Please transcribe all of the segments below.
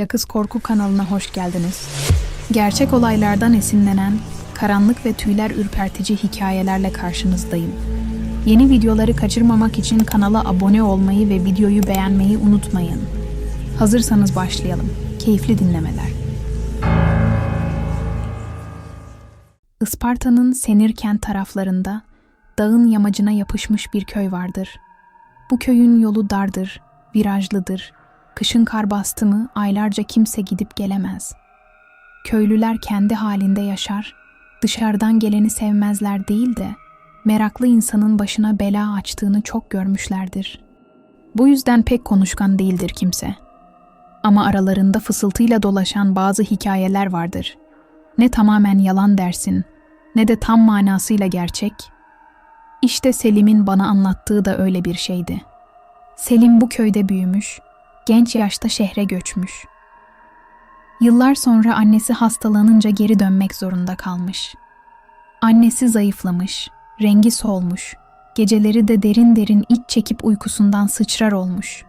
Lakız Korku kanalına hoş geldiniz. Gerçek olaylardan esinlenen, karanlık ve tüyler ürpertici hikayelerle karşınızdayım. Yeni videoları kaçırmamak için kanala abone olmayı ve videoyu beğenmeyi unutmayın. Hazırsanız başlayalım. Keyifli dinlemeler. Isparta'nın Senirkent taraflarında dağın yamacına yapışmış bir köy vardır. Bu köyün yolu dardır, virajlıdır. Kışın kar bastı mı aylarca kimse gidip gelemez. Köylüler kendi halinde yaşar, dışarıdan geleni sevmezler değil de meraklı insanın başına bela açtığını çok görmüşlerdir. Bu yüzden pek konuşkan değildir kimse. Ama aralarında fısıltıyla dolaşan bazı hikayeler vardır. Ne tamamen yalan dersin, ne de tam manasıyla gerçek. İşte Selim'in bana anlattığı da öyle bir şeydi. Selim bu köyde büyümüş, genç yaşta şehre göçmüş. Yıllar sonra annesi hastalanınca geri dönmek zorunda kalmış. Annesi zayıflamış, rengi solmuş, geceleri de derin derin iç çekip uykusundan sıçrar olmuş.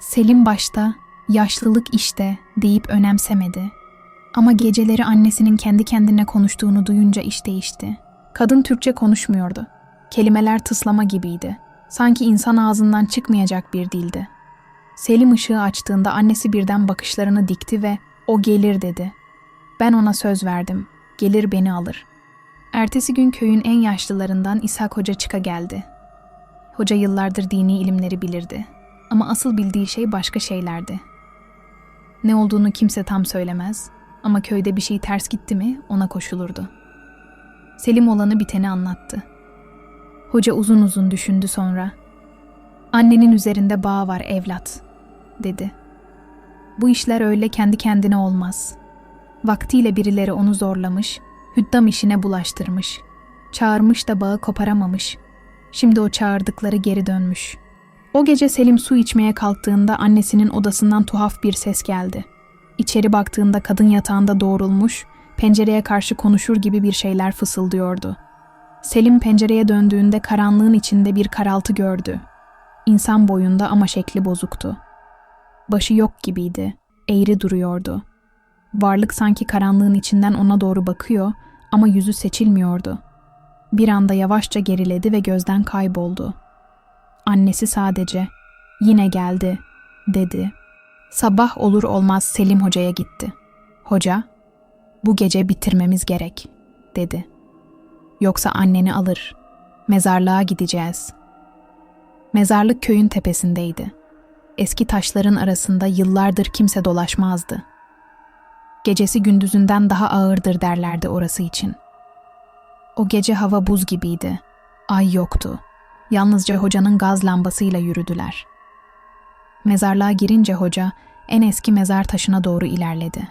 Selim başta yaşlılık işte deyip önemsemedi. Ama geceleri annesinin kendi kendine konuştuğunu duyunca iş değişti. Kadın Türkçe konuşmuyordu. Kelimeler tıslama gibiydi. Sanki insan ağzından çıkmayacak bir dildi. Selim ışığı açtığında annesi birden bakışlarını dikti ve o gelir dedi. Ben ona söz verdim. Gelir beni alır. Ertesi gün köyün en yaşlılarından İshak Hoca çıka geldi. Hoca yıllardır dini ilimleri bilirdi. Ama asıl bildiği şey başka şeylerdi. Ne olduğunu kimse tam söylemez ama köyde bir şey ters gitti mi ona koşulurdu. Selim olanı biteni anlattı. Hoca uzun uzun düşündü sonra. Annenin üzerinde bağ var evlat, dedi. Bu işler öyle kendi kendine olmaz. Vaktiyle birileri onu zorlamış, hüddam işine bulaştırmış. Çağırmış da bağı koparamamış. Şimdi o çağırdıkları geri dönmüş. O gece Selim su içmeye kalktığında annesinin odasından tuhaf bir ses geldi. İçeri baktığında kadın yatağında doğrulmuş, pencereye karşı konuşur gibi bir şeyler fısıldıyordu. Selim pencereye döndüğünde karanlığın içinde bir karaltı gördü. İnsan boyunda ama şekli bozuktu. Başı yok gibiydi, eğri duruyordu. Varlık sanki karanlığın içinden ona doğru bakıyor ama yüzü seçilmiyordu. Bir anda yavaşça geriledi ve gözden kayboldu. Annesi sadece "Yine geldi." dedi. Sabah olur olmaz Selim Hoca'ya gitti. Hoca, "Bu gece bitirmemiz gerek." dedi. Yoksa anneni alır. Mezarlığa gideceğiz. Mezarlık köyün tepesindeydi. Eski taşların arasında yıllardır kimse dolaşmazdı. Gecesi gündüzünden daha ağırdır derlerdi orası için. O gece hava buz gibiydi. Ay yoktu. Yalnızca hocanın gaz lambasıyla yürüdüler. Mezarlığa girince hoca en eski mezar taşına doğru ilerledi.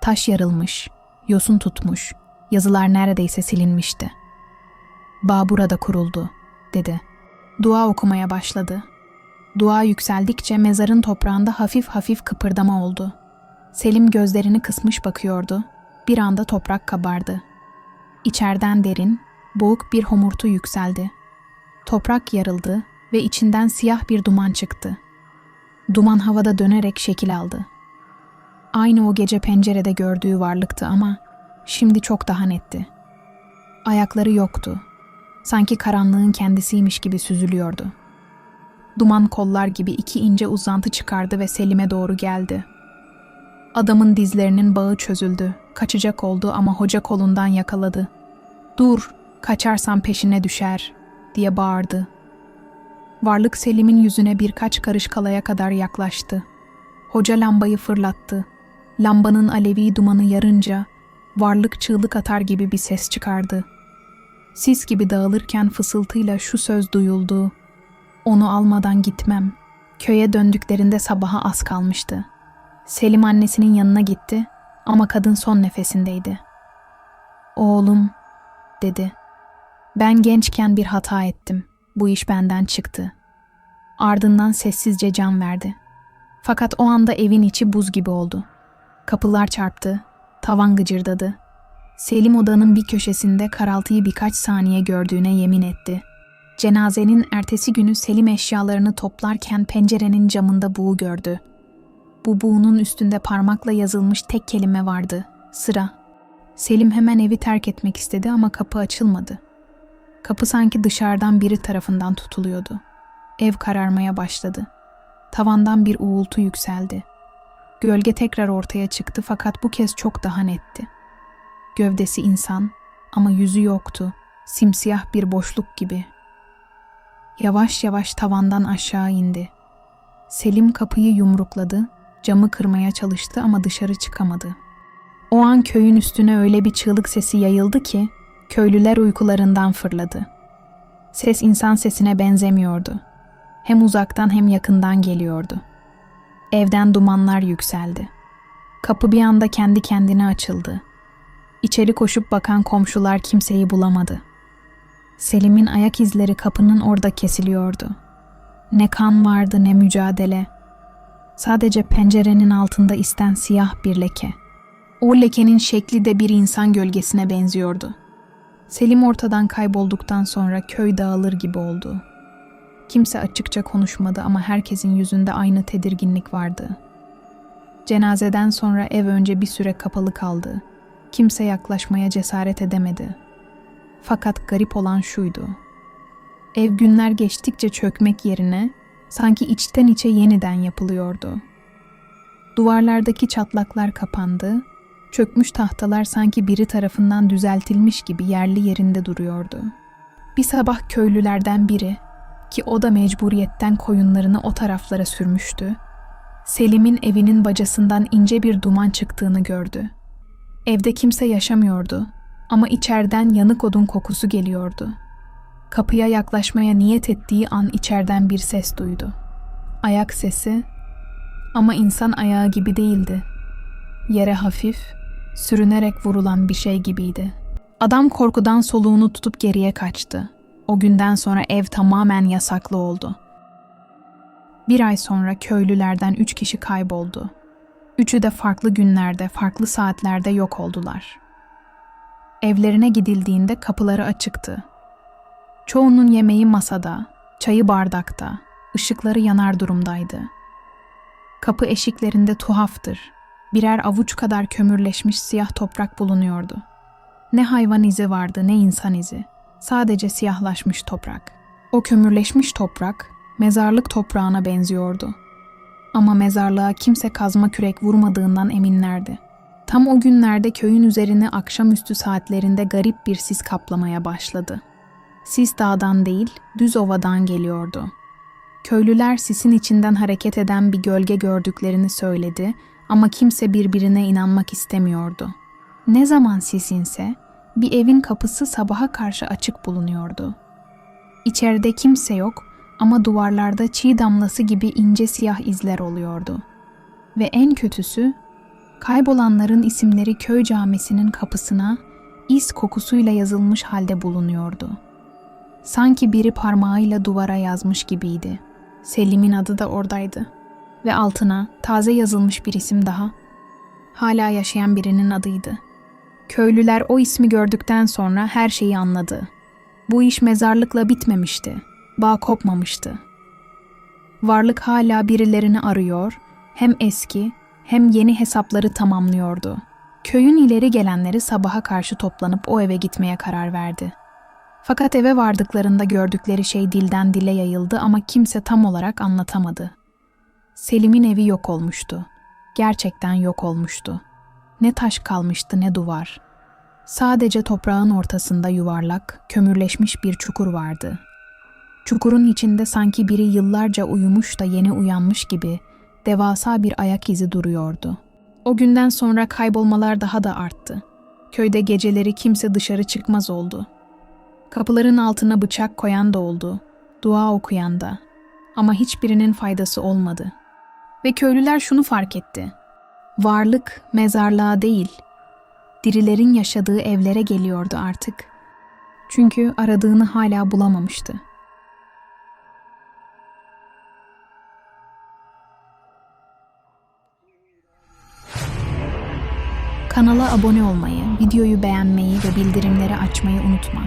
Taş yarılmış, yosun tutmuş, yazılar neredeyse silinmişti. Bağ burada kuruldu, dedi. Dua okumaya başladı. Dua yükseldikçe mezarın toprağında hafif hafif kıpırdama oldu. Selim gözlerini kısmış bakıyordu. Bir anda toprak kabardı. İçeriden derin, boğuk bir homurtu yükseldi. Toprak yarıldı ve içinden siyah bir duman çıktı. Duman havada dönerek şekil aldı. Aynı o gece pencerede gördüğü varlıktı ama şimdi çok daha netti. Ayakları yoktu. Sanki karanlığın kendisiymiş gibi süzülüyordu. Duman kollar gibi iki ince uzantı çıkardı ve Selim'e doğru geldi. Adamın dizlerinin bağı çözüldü. Kaçacak oldu ama hoca kolundan yakaladı. "Dur, kaçarsan peşine düşer." diye bağırdı. Varlık Selim'in yüzüne birkaç karış kalaya kadar yaklaştı. Hoca lambayı fırlattı. Lambanın alevi dumanı yarınca varlık çığlık atar gibi bir ses çıkardı. Sis gibi dağılırken fısıltıyla şu söz duyuldu. Onu almadan gitmem. Köye döndüklerinde sabaha az kalmıştı. Selim annesinin yanına gitti ama kadın son nefesindeydi. Oğlum, dedi. Ben gençken bir hata ettim. Bu iş benden çıktı. Ardından sessizce can verdi. Fakat o anda evin içi buz gibi oldu. Kapılar çarptı, tavan gıcırdadı. Selim odanın bir köşesinde karaltıyı birkaç saniye gördüğüne yemin etti. Cenazenin ertesi günü Selim eşyalarını toplarken pencerenin camında buğu gördü. Bu buğunun üstünde parmakla yazılmış tek kelime vardı. Sıra. Selim hemen evi terk etmek istedi ama kapı açılmadı. Kapı sanki dışarıdan biri tarafından tutuluyordu. Ev kararmaya başladı. Tavandan bir uğultu yükseldi. Gölge tekrar ortaya çıktı fakat bu kez çok daha netti. Gövdesi insan ama yüzü yoktu. Simsiyah bir boşluk gibi. Yavaş yavaş tavandan aşağı indi. Selim kapıyı yumrukladı, camı kırmaya çalıştı ama dışarı çıkamadı. O an köyün üstüne öyle bir çığlık sesi yayıldı ki köylüler uykularından fırladı. Ses insan sesine benzemiyordu. Hem uzaktan hem yakından geliyordu. Evden dumanlar yükseldi. Kapı bir anda kendi kendine açıldı. İçeri koşup bakan komşular kimseyi bulamadı. Selim'in ayak izleri kapının orada kesiliyordu. Ne kan vardı ne mücadele. Sadece pencerenin altında isten siyah bir leke. O lekenin şekli de bir insan gölgesine benziyordu. Selim ortadan kaybolduktan sonra köy dağılır gibi oldu. Kimse açıkça konuşmadı ama herkesin yüzünde aynı tedirginlik vardı. Cenazeden sonra ev önce bir süre kapalı kaldı. Kimse yaklaşmaya cesaret edemedi. Fakat garip olan şuydu. Ev günler geçtikçe çökmek yerine sanki içten içe yeniden yapılıyordu. Duvarlardaki çatlaklar kapandı, çökmüş tahtalar sanki biri tarafından düzeltilmiş gibi yerli yerinde duruyordu. Bir sabah köylülerden biri ki o da mecburiyetten koyunlarını o taraflara sürmüştü. Selim'in evinin bacasından ince bir duman çıktığını gördü. Evde kimse yaşamıyordu ama içeriden yanık odun kokusu geliyordu. Kapıya yaklaşmaya niyet ettiği an içeriden bir ses duydu. Ayak sesi ama insan ayağı gibi değildi. Yere hafif, sürünerek vurulan bir şey gibiydi. Adam korkudan soluğunu tutup geriye kaçtı. O günden sonra ev tamamen yasaklı oldu. Bir ay sonra köylülerden üç kişi kayboldu. Üçü de farklı günlerde, farklı saatlerde yok oldular. Evlerine gidildiğinde kapıları açıktı. Çoğunun yemeği masada, çayı bardakta, ışıkları yanar durumdaydı. Kapı eşiklerinde tuhaftır. Birer avuç kadar kömürleşmiş siyah toprak bulunuyordu. Ne hayvan izi vardı ne insan izi. Sadece siyahlaşmış toprak. O kömürleşmiş toprak mezarlık toprağına benziyordu. Ama mezarlığa kimse kazma kürek vurmadığından eminlerdi. Tam o günlerde köyün üzerine akşamüstü saatlerinde garip bir sis kaplamaya başladı. Sis dağdan değil, düz ovadan geliyordu. Köylüler sisin içinden hareket eden bir gölge gördüklerini söyledi ama kimse birbirine inanmak istemiyordu. Ne zaman sis inse, bir evin kapısı sabaha karşı açık bulunuyordu. İçeride kimse yok ama duvarlarda çiğ damlası gibi ince siyah izler oluyordu. Ve en kötüsü, kaybolanların isimleri köy camisinin kapısına iz kokusuyla yazılmış halde bulunuyordu. Sanki biri parmağıyla duvara yazmış gibiydi. Selim'in adı da oradaydı. Ve altına taze yazılmış bir isim daha. Hala yaşayan birinin adıydı. Köylüler o ismi gördükten sonra her şeyi anladı. Bu iş mezarlıkla bitmemişti. Bağ kopmamıştı. Varlık hala birilerini arıyor, hem eski hem yeni hesapları tamamlıyordu. Köyün ileri gelenleri sabaha karşı toplanıp o eve gitmeye karar verdi. Fakat eve vardıklarında gördükleri şey dilden dile yayıldı ama kimse tam olarak anlatamadı. Selim'in evi yok olmuştu. Gerçekten yok olmuştu. Ne taş kalmıştı ne duvar. Sadece toprağın ortasında yuvarlak, kömürleşmiş bir çukur vardı. Çukurun içinde sanki biri yıllarca uyumuş da yeni uyanmış gibi devasa bir ayak izi duruyordu. O günden sonra kaybolmalar daha da arttı. Köyde geceleri kimse dışarı çıkmaz oldu. Kapıların altına bıçak koyan da oldu, dua okuyan da. Ama hiçbirinin faydası olmadı. Ve köylüler şunu fark etti. Varlık mezarlığa değil, dirilerin yaşadığı evlere geliyordu artık. Çünkü aradığını hala bulamamıştı. Abone olmayı, videoyu beğenmeyi ve bildirimleri açmayı unutma.